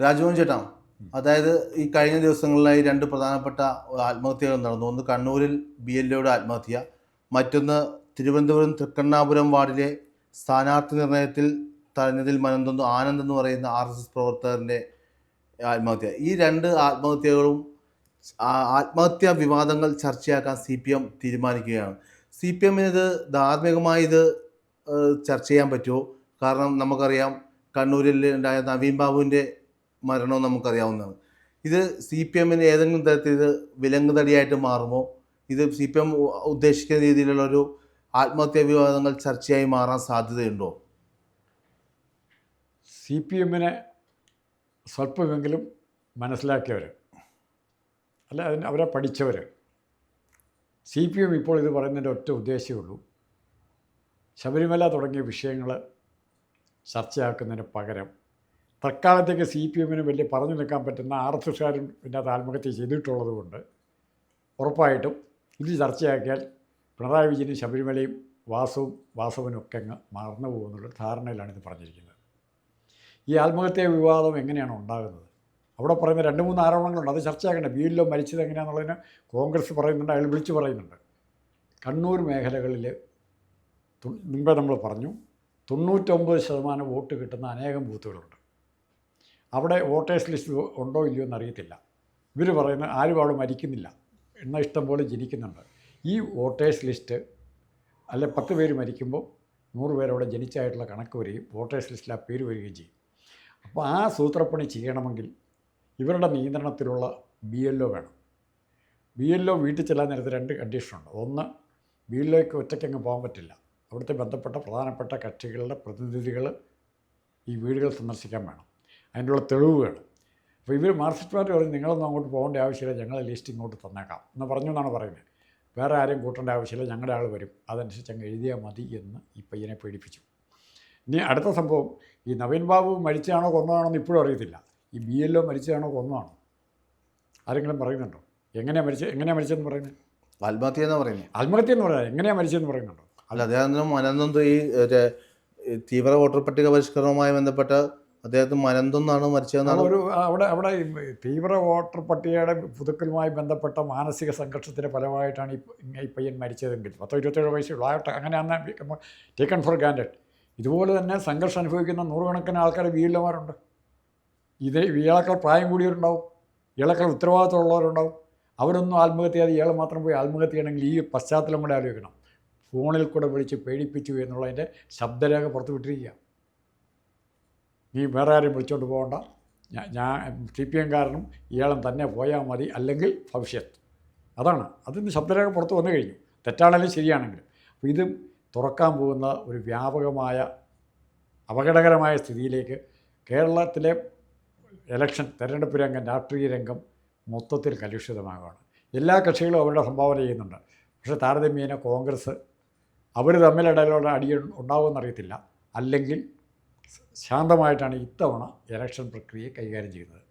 രാജമോഹൻ ചേട്ടാ അതായത് ഈ കഴിഞ്ഞ ദിവസങ്ങളിലായി രണ്ട് പ്രധാനപ്പെട്ട ആത്മഹത്യകൾ നടന്നു. ഒന്ന് കണ്ണൂരിൽ ബി എൽ ഒയുടെ ആത്മഹത്യ മറ്റൊന്ന് തിരുവനന്തപുരം തൃക്കണ്ണാപുരം വാർഡിലെ സ്ഥാനാർത്ഥി നിർണയത്തിൽ തഴഞ്ഞതിൽ മനന്തൊന്ന് ആനന്ദ് എന്ന് പറയുന്ന ആർ എസ് എസ് പ്രവർത്തകരുടെ ആത്മഹത്യ. ഈ രണ്ട് ആത്മഹത്യകളും ആത്മഹത്യാ വിവാദങ്ങൾ ചർച്ചയാക്കാൻ സി പി എം തീരുമാനിക്കുകയാണ്. സി പി എമ്മിന് ഇത് ധാർമ്മികമായി ഇത് ചർച്ച ചെയ്യാൻ പറ്റുമോ? കാരണം നമുക്കറിയാം കണ്ണൂരിൽ ഉണ്ടായ നവീൻ ബാബുവിന്റെ മരണവും നമുക്കറിയാവുന്നതാണ്. ഇത് സി പി എമ്മിന് ഏതെങ്കിലും തരത്തിൽ ഇത് വിലങ്ങുതടിയായിട്ട് മാറുമോ? ഇത് സി പി എം ഉദ്ദേശിക്കുന്ന രീതിയിലുള്ള ഒരു ആത്മഹത്യാ വിവാദങ്ങൾ ചർച്ചയായി മാറാൻ സാധ്യതയുണ്ടോ? സി പി എമ്മിനെ സ്വല്പമെങ്കിലും മനസ്സിലാക്കിയവർ അല്ല അതിന് അവരെ പഠിച്ചവർ സി പി എം ഇപ്പോൾ ഇത് പറയുന്നതിന്റെ ഒറ്റ ഉദ്ദേശമേ ഉള്ളൂ. ശബരിമല തുടങ്ങിയ വിഷയങ്ങൾ ചർച്ചയാക്കുന്നതിന് പകരം തൽക്കാലത്തേക്ക് സി പി എമ്മിന് വലിയ പറഞ്ഞു നിൽക്കാൻ പറ്റുന്ന ആർ എസ് എസ്കാരും പിന്നെ അത് ആത്മഹത്യ ചെയ്തിട്ടുള്ളത് കൊണ്ട് ഉറപ്പായിട്ടും ഇത് ചർച്ചയാക്കിയാൽ പിണറായി വിജയനും ശബരിമലയും വാസവും വാസവനും ഒക്കെ അങ്ങ് മറന്നു പോകുന്നുള്ള ധാരണയിലാണ് ഇത് പറഞ്ഞിരിക്കുന്നത്. ഈ ആത്മഹത്യാ വിവാദം എങ്ങനെയാണ് ഉണ്ടാകുന്നത്? അവിടെ പറയുന്ന രണ്ട് മൂന്ന് ആരോപണങ്ങളുണ്ട്. അത് ചർച്ചയാക്കണ്ടേ. ബിയിലോ മരിച്ചത് എങ്ങനെയാണെന്നുള്ളതിന് കോൺഗ്രസ് പറയുന്നുണ്ട്. അയാൾ വിളിച്ചു പറയുന്നുണ്ട്. കണ്ണൂർ മേഖലകളിൽ മുൻപേ നമ്മൾ പറഞ്ഞു തൊണ്ണൂറ്റൊമ്പത് ശതമാനം വോട്ട് കിട്ടുന്ന അനേകം ബൂത്തുകളുണ്ട്. അവിടെ വോട്ടേഴ്സ് ലിസ്റ്റ് ഉണ്ടോ ഇല്ലയോ എന്നറിയത്തില്ല. ഇവർ പറയുന്നത് ആരും അവിടെ മരിക്കുന്നില്ല. എണ്ണ ഇഷ്ടം പോലെ ജനിക്കുന്നുണ്ട്. ഈ വോട്ടേഴ്സ് ലിസ്റ്റ് അല്ലെ പത്ത് പേര് മരിക്കുമ്പോൾ നൂറ് പേരവിടെ ജനിച്ചായിട്ടുള്ള കണക്ക് വരികയും വോട്ടേഴ്സ് ലിസ്റ്റിൽ ആ പേര് വരികയും ചെയ്യും. അപ്പോൾ ആ സൂത്രപ്പണി ചെയ്യണമെങ്കിൽ ഇവരുടെ നിയന്ത്രണത്തിലുള്ള ബി എൽ ഒ വേണം. ബി എൽ ഒ വീട്ടിൽ ചെല്ലാൻ നേരത്തെ രണ്ട് കണ്ടീഷനുണ്ട് ഒന്ന് ബി എൽ ഒക്ക് ഒറ്റയ്ക്കങ്ങ് പോകാൻ പറ്റില്ല. അവിടുത്തെ ബന്ധപ്പെട്ട പ്രധാനപ്പെട്ട കക്ഷികളുടെ പ്രതിനിധികൾ ഈ വീടുകൾ സന്ദർശിക്കാൻ വേണം. അതിനുള്ള തെളിവുകൾ അപ്പോൾ ഇവർ മാർക്സിസ്റ്റ് പാർട്ടി പറഞ്ഞു നിങ്ങളൊന്നും അങ്ങോട്ട് പോകേണ്ട ആവശ്യമില്ല ഞങ്ങളെ ലിസ്റ്റ് ഇങ്ങോട്ട് തന്നേക്കാം എന്ന് പറഞ്ഞു എന്നാണ് പറയുന്നത്. വേറെ ആരെയും കൂട്ടേണ്ട ആവശ്യമില്ല ഞങ്ങളുടെ ആൾ വരും. അതനുസരിച്ച് അങ്ങ് എഴുതിയാൽ മതി എന്ന് ഈ പയ്യനെ പേടിപ്പിച്ചു. ഇനി അടുത്ത സംഭവം ഈ നവീൻ ബാബു മരിച്ചതാണോ കൊന്നതാണോ എന്ന് ഇപ്പോഴും അറിയത്തില്ല. ഈ ബി എൽ ഒ മരിച്ചതാണോ കൊന്നതാണോ? ആരെങ്കിലും പറയുന്നുണ്ടോ? എങ്ങനെയാണ് മരിച്ചത് എങ്ങനെയാണ് മരിച്ചതെന്ന് പറയുന്നത്? ആത്മഹത്യ എന്ന് പറയുന്നത് ആത്മഹത്യ എന്ന് പറയാം. എങ്ങനെയാണ് മരിച്ചതെന്ന് പറയുന്നുണ്ടോ? അല്ല അദ്ദേഹം അനന്തം ഈ തീവ്ര വോട്ടർ പട്ടിക പരിഷ്കരണവുമായി ബന്ധപ്പെട്ട് അദ്ദേഹത്തിന് മനന്തൊന്നാണ് മരിച്ചതെന്നാണ് ഒരു അവിടെ അവിടെ തീവ്ര വോട്ടർ പട്ടികയുടെ പുതുക്കലുമായി ബന്ധപ്പെട്ട മാനസിക സംഘർഷത്തിന്റെ ഫലമായിട്ടാണ് ഈ പയ്യൻ മരിച്ചതെങ്കിൽ പത്തോ ഇരുപത്തേഴ് വയസ്സുള്ളൂ ആകട്ടെ അങ്ങനെയാണ് ടേക്കൺ ഫോർ ഗ്രാൻഡഡ് ഇതുപോലെ തന്നെ സംഘർഷം അനുഭവിക്കുന്ന നൂറുകണക്കിന് ആൾക്കാർ വീട്ടിലമാരുണ്ട് ഇത് ഇയാളേക്കാൾ പ്രായം കൂടിയവരുണ്ടാവും. ഇയാളേക്കാൾ ഉത്തരവാദിത്തമുള്ളവരുണ്ടാവും. അവരൊന്നും ആത്മഹത്യ ചെയ്യാതെ ഇയാൾ മാത്രം പോയി ആത്മഹത്യ ചെയ്യണമെങ്കിൽ ഈ പശ്ചാത്തലം കൂടെ ആലോചിക്കണം. ഫോണിൽ കൂടെ വിളിച്ച് പേടിപ്പിച്ചു എന്നുള്ളതിന്റെ ശബ്ദരേഖ പുറത്തു വിട്ടിരിക്കുക നീ വേറെ ആരും വിളിച്ചോണ്ട് പോകണ്ട. ഞാൻ സി പി എംകാരനും ഇയാളും തന്നെ പോയാൽ മതി. അല്ലെങ്കിൽ ഭവിഷ്യത്ത് അതാണ്. അതിന് ശബ്ദരേഖ പുറത്ത് വന്നു കഴിഞ്ഞു. തെറ്റാണെങ്കിലും ശരിയാണെങ്കിലും. അപ്പോൾ ഇത് തുറക്കാൻ പോകുന്ന ഒരു വ്യാപകമായ അപകടകരമായ സ്ഥിതിയിലേക്ക് കേരളത്തിലെ ഇലക്ഷൻ തെരഞ്ഞെടുപ്പ് രംഗം രാഷ്ട്രീയ രംഗം മൊത്തത്തിൽ കലുഷിതമാകുകയാണ് എല്ലാ കക്ഷികളും അവരുടെ സംഭാവന ചെയ്യുന്നുണ്ട്. പക്ഷേ താരതമ്യേന കോൺഗ്രസ് അവർ തമ്മിലിടയിലുള്ള അടി ഉണ്ടാവുമെന്നറിയത്തില്ല. അല്ലെങ്കിൽ ശാന്തമായിട്ടാണ് ഇത്തവണ ഇലക്ഷൻ പ്രക്രിയ കൈകാര്യം ചെയ്യുന്നത്.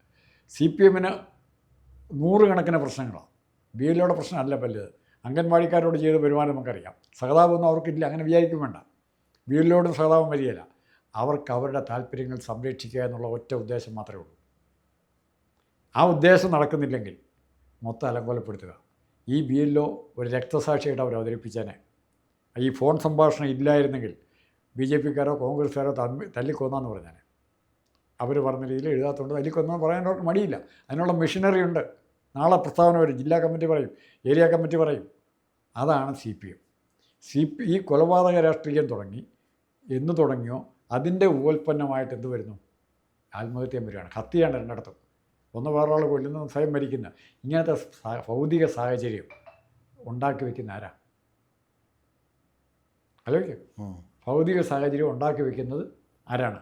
സി പി എമ്മിന് നൂറുകണക്കിന് പ്രശ്നങ്ങളാണ്. ബി എല്ലോടെ പ്രശ്നമല്ല വലുത്. അംഗൻവാടിക്കാരോട് ചെയ്ത പെരുമാറ്റം നമുക്കറിയാം. സഹതാപമൊന്നും അവർക്കില്ല. അങ്ങനെ വിചാരിക്കും വേണ്ട. ബി എല്ലോടും സഹതാപം വരികയില്ല. അവർക്ക് അവരുടെ താല്പര്യങ്ങൾ സംരക്ഷിക്കുക എന്നുള്ള ഒറ്റ ഉദ്ദേശം മാത്രമേ ഉള്ളൂ. ആ ഉദ്ദേശം നടക്കുന്നില്ലെങ്കിൽ മൊത്തം അലങ്കോലപ്പെടുത്തുക. ഈ ബി എല്ലോ ഒരു രക്തസാക്ഷിയായിട്ട് അവർ അവതരിപ്പിച്ചേനെ ഈ ഫോൺ സംഭാഷണം ഇല്ലായിരുന്നെങ്കിൽ ബി ജെ പിക്കാരോ കോൺഗ്രസ്സുകാരോ തമ്മി തല്ലിക്കൊന്നാന്ന് പറഞ്ഞാൽ അവർ പറഞ്ഞ രീതിയിൽ എഴുതാത്തതുകൊണ്ട് തല്ലിക്കൊന്നെന്ന് പറയാൻ അവർക്ക് മടിയില്ല. അതിനുള്ള മെഷീനറി ഉണ്ട്. നാളെ പ്രസ്താവന വരും. ജില്ലാ കമ്മിറ്റി പറയും. ഏരിയ കമ്മിറ്റി പറയും. അതാണ് C P M. C P ഈ കൊലപാതക രാഷ്ട്രീയം തുടങ്ങി. എന്ന് തുടങ്ങിയോ? അതിന്റെ ഉപോൽപ്പന്നമായിട്ട് എന്ത് വരുന്നു? ആത്മഹത്യം വരികയാണ്. ഹത്യയാണ് രണ്ടിടത്തും. ഒന്ന് വേറൊരാൾ കൊല്ലുന്ന സ്വയം മരിക്കുന്ന. ഇങ്ങനത്തെ ഭൗതിക സാഹചര്യം ഉണ്ടാക്കി വെക്കുന്ന ആരാ? ആലോചിക്കും. ഭൗതിക സാഹചര്യം ഉണ്ടാക്കി വയ്ക്കുന്നത് ആരാണ്?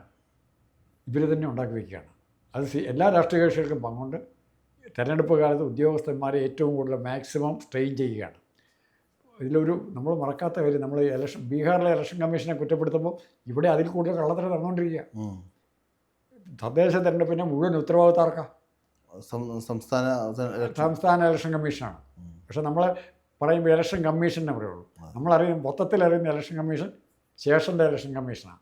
ഇവർ തന്നെ ഉണ്ടാക്കി വയ്ക്കുകയാണ് അത് എല്ലാ രാഷ്ട്രീയ കക്ഷികൾക്കും പങ്കുണ്ട്. തെരഞ്ഞെടുപ്പ് കാലത്ത് ഉദ്യോഗസ്ഥന്മാരെ ഏറ്റവും കൂടുതൽ മാക്സിമം സ്ട്രെയിൻ ചെയ്യുകയാണ്. ഇതിലൊരു നമ്മൾ മറക്കാത്ത കാര്യം നമ്മൾ ഇലക്ഷൻ ബീഹാറിലെ ഇലക്ഷൻ കമ്മീഷനെ കുറ്റപ്പെടുത്തുമ്പോൾ ഇവിടെ അതിൽ കൂടുതൽ കള്ളത്തരം നടന്നുകൊണ്ടിരിക്കുക. തദ്ദേശ തെരഞ്ഞെടുപ്പിന്റെ മുഴുവൻ ഉത്തരവാദിത്തം ആർക്കാ? സംസ്ഥാന സംസ്ഥാന ഇലക്ഷൻ കമ്മീഷനാണ്. പക്ഷേ നമ്മൾ പറയുമ്പോൾ ഇലക്ഷൻ കമ്മീഷനെ പറയുള്ളൂ. നമ്മളറിയും മൊത്തത്തിൽ അറിയുന്ന ഇലക്ഷൻ കമ്മീഷൻ ശേഷന്റെ ഇലക്ഷൻ കമ്മീഷനാണ്.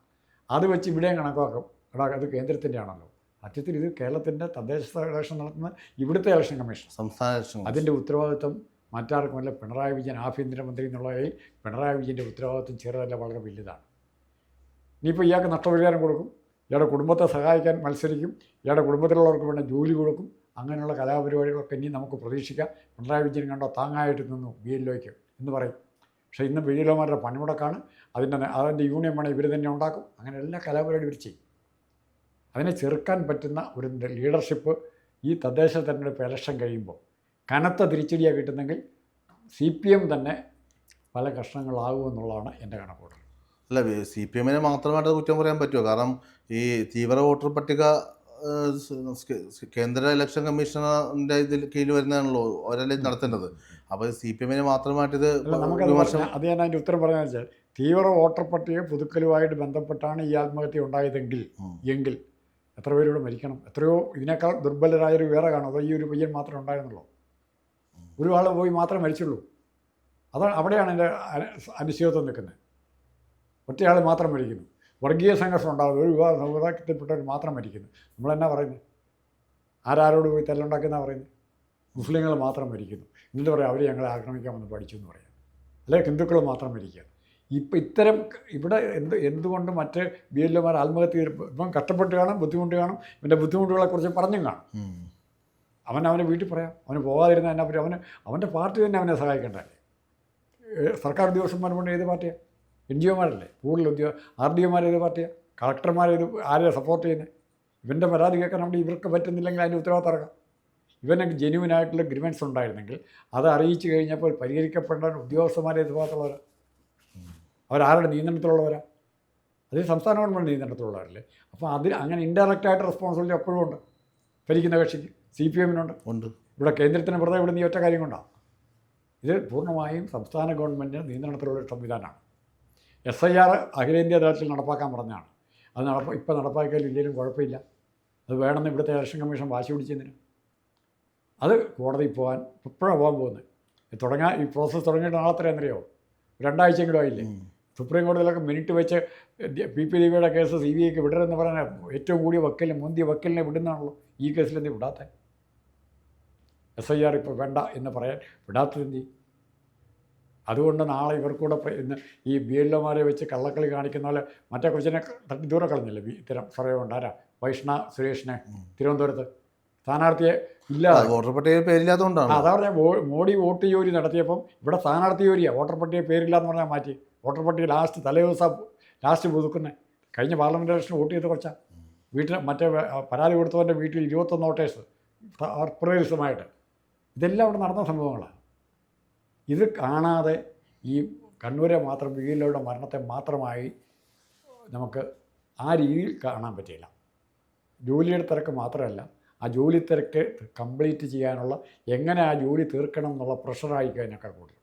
അത് വെച്ച് ഇവിടെയും കണക്കാക്കും. എടാ അത് കേന്ദ്രത്തിന്റെ ആണല്ലോ സത്യത്തിൽ ഇത് കേരളത്തിന്റെ തദ്ദേശ ഇലക്ഷൻ നടത്തുന്ന ഇവിടുത്തെ ഇലക്ഷൻ കമ്മീഷൻ സംസ്ഥാന ഇലക്ഷൻ അതിന്റെ ഉത്തരവാദിത്വം മറ്റാർക്കുമല്ല പിണറായി വിജയൻ ആഭ്യന്തരമന്ത്രി എന്നുള്ളതായി പിണറായി വിജയന്റെ ഉത്തരവാദിത്വം ചെറുതല്ല വളരെ വലുതാണ്. ഇനിയിപ്പോൾ ഇയാൾക്ക് നഷ്ടപരിഹാരം കൊടുക്കും. ഇയാളുടെ കുടുംബത്തെ സഹായിക്കാൻ മത്സരിക്കും. ഇയാളുടെ കുടുംബത്തിലുള്ളവർക്ക് വേണ്ട ജോലി കൊടുക്കും. അങ്ങനെയുള്ള കലാപരിപാടികളൊക്കെ ഇനി നമുക്ക് പ്രതീക്ഷിക്കാം. പിണറായി വിജയൻ കണ്ടോ താങ്ങായിട്ട് നിന്നു ബി എൽ ഒക്ക് എന്ന് പറയും. പക്ഷേ ഇന്ന് വീഴിലോമാരുടെ പണിമുടക്കാണ്. അതിന്റെ അതിന്റെ യൂണിയൻ പണി ഇവർ തന്നെ ഉണ്ടാക്കും. അങ്ങനെ എല്ലാ കലാപരിപാടി ഇവർ ചെയ്യും. അതിനെ ചെറുക്കാൻ പറ്റുന്ന ഒരു ലീഡർഷിപ്പ് ഈ തദ്ദേശ തെരഞ്ഞെടുപ്പ് ഇലക്ഷൻ കഴിയുമ്പോൾ കനത്ത തിരിച്ചടിയാണ് കിട്ടുന്നെങ്കിൽ സി പി എം തന്നെ പല കഷ്ണങ്ങളാകുമെന്നുള്ളതാണ് എന്റെ കണക്കൂട്ടൽ അല്ല സി പി എമ്മിനെ മാത്രമായിട്ട് കുറ്റം പറയാൻ പറ്റുമോ? കാരണം ഈ തീവ്ര വോട്ടർ പട്ടിക കേന്ദ്ര ഇലക്ഷൻ കമ്മീഷണറിന്റെ ഇതിൽ കീഴിൽ വരുന്നതാണല്ലോ ഇത് നടത്തേണ്ടത്. അപ്പോൾ സി പി എമ്മിനെ മാത്രമായിട്ട് ഇത് അത് ഞാൻ അതിന്റെ ഉത്തരം പറഞ്ഞാൽ വെച്ചാൽ തീവ്ര വോട്ടർ പട്ടിക പുതുക്കലുമായിട്ട് ബന്ധപ്പെട്ടാണ് ഈ ആത്മഹത്യ ഉണ്ടായതെങ്കിൽ എങ്കിൽ എത്ര പേരൂടെ മരിക്കണം? എത്രയോ ഇതിനേക്കാൾ ദുർബലരായൊരു വേറെ കാണും. അതോ ഈ ഒരു പയ്യൻ മാത്രമേ ഉണ്ടായിരുന്നുള്ളൂ. ഒരു ആൾ പോയി മാത്രമേ മരിച്ചുള്ളൂ. അതാണ് അവിടെയാണ് എന്റെ അന- അനിശ്ചിതത്വം നിൽക്കുന്നത്. ഒറ്റയാൾ മാത്രം മരിക്കുന്നു. വർഗീയ സംഘർഷം ഉണ്ടാകുന്നത് ഒരു വിവാഹ സമുദായത്തിൽപ്പെട്ടവർ മാത്രം മരിക്കുന്നു. നമ്മളെന്നാ പറയുന്നത് ആരാരോട് പോയി തല്ലുണ്ടാക്കുന്ന പറയുന്നത് മുസ്ലിങ്ങൾ മാത്രം മരിക്കുന്നു. എന്നിട്ട് പറയാം അവർ ഞങ്ങളെ ആക്രമിക്കാമെന്ന് പഠിച്ചു എന്ന് പറയാം. അല്ലെങ്കിൽ ഹിന്ദുക്കൾ മാത്രം മരിക്കുക. ഇപ്പം ഇത്തരം ഇവിടെ എന്ത് എന്തുകൊണ്ട് മറ്റ് ബി എൽ ഒമാർ ആത്മഹത്യ ഇപ്പം കഷ്ടപ്പെട്ട് കാണും ബുദ്ധിമുട്ട് കാണും ഇവന്റെ ബുദ്ധിമുട്ടുകളെക്കുറിച്ച് പറഞ്ഞും കാണും. അവൻ അവനെ വീട്ടിൽ പറയാം. അവന് പോകാതിരുന്ന എന്നാ പറ്റും? അവന് അവന്റെ പാർട്ടി തന്നെ അവനെ സഹായിക്കണ്ടല്ലേ സർക്കാർ ഉദ്യോഗസ്ഥന്മാർ കൊണ്ട് ഏത് പാർട്ടിയാണ് എൻ ജി ഒമാരല്ലേ? കൂടുതൽ ഉദ്യോഗ ആർ ഡി ഒമാരേത് പാർട്ടിയാണ് കളക്ടർമാരേത് ആരെയാണ് സപ്പോർട്ട് ചെയ്യുന്നത് ഇവന്റെ പരാതി കേൾക്കാൻ അവിടെ ഇവർക്ക് പറ്റുന്നില്ലെങ്കിൽ അതിന്റെ ഉത്തരവാദിത്തം ഇറങ്ങാം ഇവനൊക്കെ ജെന്യുവൻ ആയിട്ടുള്ള ഗ്രിമെൻസ് ഉണ്ടായിരുന്നെങ്കിൽ അത് അറിയിച്ചു കഴിഞ്ഞപ്പോൾ പരിഹരിക്കപ്പെടാൻ ഉദ്യോഗസ്ഥന്മാരെ ഇതുപോലുള്ളവരാണ് അവരാരുടെ നിയന്ത്രണത്തിലുള്ളവരാ. അത് സംസ്ഥാന ഗവൺമെന്റ് നിയന്ത്രണത്തിലുള്ളവരല്ലേ? അപ്പോൾ അതിൽ അങ്ങനെ ഇൻഡയറക്റ്റായിട്ട് റെസ്പോൺസിബിലിറ്റി എപ്പോഴും ഉണ്ട്. ഭരിക്കുന്ന കക്ഷിക്ക് സി പി എമ്മിനുണ്ട്. ഉണ്ട്. ഇവിടെ കേന്ദ്രത്തിന് വെറുതെ ഇവിടെ നീ ഒറ്റ കാര്യം കൊണ്ടാണ് ഇത് പൂർണമായും സംസ്ഥാന ഗവൺമെന്റിന്റെ നിയന്ത്രണത്തിലുള്ള സംവിധാനമാണ്. എസ് ഐ ആർ അഖിലേന്ത്യാ തലത്തിൽ നടപ്പാക്കാൻ പറഞ്ഞാണ് അത് നടപ്പ ഇപ്പം നടപ്പാക്കിയാൽ ഇല്ലെങ്കിലും കുഴപ്പമില്ല. അത് വേണമെന്ന് ഇവിടുത്തെ ഇലക്ഷൻ കമ്മീഷൻ വാശി പിടിച്ചതിന് അത് കോടതിയിൽ പോകാൻ ഇപ്പോഴാണ് പോകാൻ പോകുന്നത്. തുടങ്ങാൻ ഈ പ്രോസസ്സ് തുടങ്ങിയിട്ട് നാളെ അത്രയും എന്നറിയോ? രണ്ടാഴ്ചയെങ്കിലും ആയില്ലേ. സുപ്രീം കോടതിയിലൊക്കെ മിനിറ്റ് വെച്ച് പി പി ദേവിയുടെ കേസ് സി ബി ഐക്ക് വിടരുതെന്ന് പറഞ്ഞാൽ ഏറ്റവും കൂടിയ വക്കലിന് മുന്തിയ വക്കലിനെ വിടുന്നതാണല്ലോ ഈ കേസിൽ എന്ത് വിടാത്ത? എസ് ഐ ആർ ഇപ്പോൾ വേണ്ട എന്ന് പറയാൻ വിടാത്തത് എന്ത് ചെയ്യും? അതുകൊണ്ട് നാളെ ഇവർക്കൂടെ ഇന്ന് ഈ ബി വെച്ച് കള്ളക്കളി കാണിക്കുന്ന പോലെ മറ്റേ കൊച്ചിനെ ദൂരെ കളഞ്ഞില്ലേ? ബി- ഇത്തരം സർവേ ഉണ്ടാരാ വൈഷ്ണ സുരേഷിനെ തിരുവനന്തപുരത്ത്. സ്ഥാനാർത്ഥിയെ ഇല്ല. വോട്ടർ പട്ടികയിൽ പേരില്ലാത്തതുകൊണ്ടാണ് അതാ പറഞ്ഞാൽ മോഡി വോട്ട് ജോലി നടത്തിയപ്പം ഇവിടെ സ്ഥാനാർത്ഥി ജോലിയാണ് വോട്ടർ പട്ടിക പേരില്ല എന്ന് പറഞ്ഞാൽ മാറ്റി. വോട്ടർ പട്ടിക ലാസ്റ്റ് തലേദിവസം ലാസ്റ്റ് പുതുക്കുന്നത് കഴിഞ്ഞ പാർലമെന്റ് ഇലക്ഷൻ വോട്ട് ചെയ്ത് കുറച്ചാ വീട്ടിൽ മറ്റേ പരാതി കൊടുത്തവന്റെ വീട്ടിൽ ഇരുപത്തൊന്ന് വോട്ടേഴ്സ് അപ്രദേശമായിട്ട് ഇതെല്ലാം അവിടെ നടന്ന സംഭവങ്ങളാണ് ഇത് കാണാതെ ഈ കണ്ണൂരെ മാത്രം വീലിലൂടെ മരണത്തെ മാത്രമായി നമുക്ക് ആ രീതിയിൽ കാണാൻ പറ്റില്ല ജോലിയുടെ തിരക്ക് മാത്രമല്ല ആ ജോലി തിരക്ക് കംപ്ലീറ്റ് ചെയ്യാനുള്ള എങ്ങനെ ആ ജോലി തീർക്കണം എന്നുള്ള പ്രഷറായി കഴിഞ്ഞൊക്കെ കൂടുതൽ.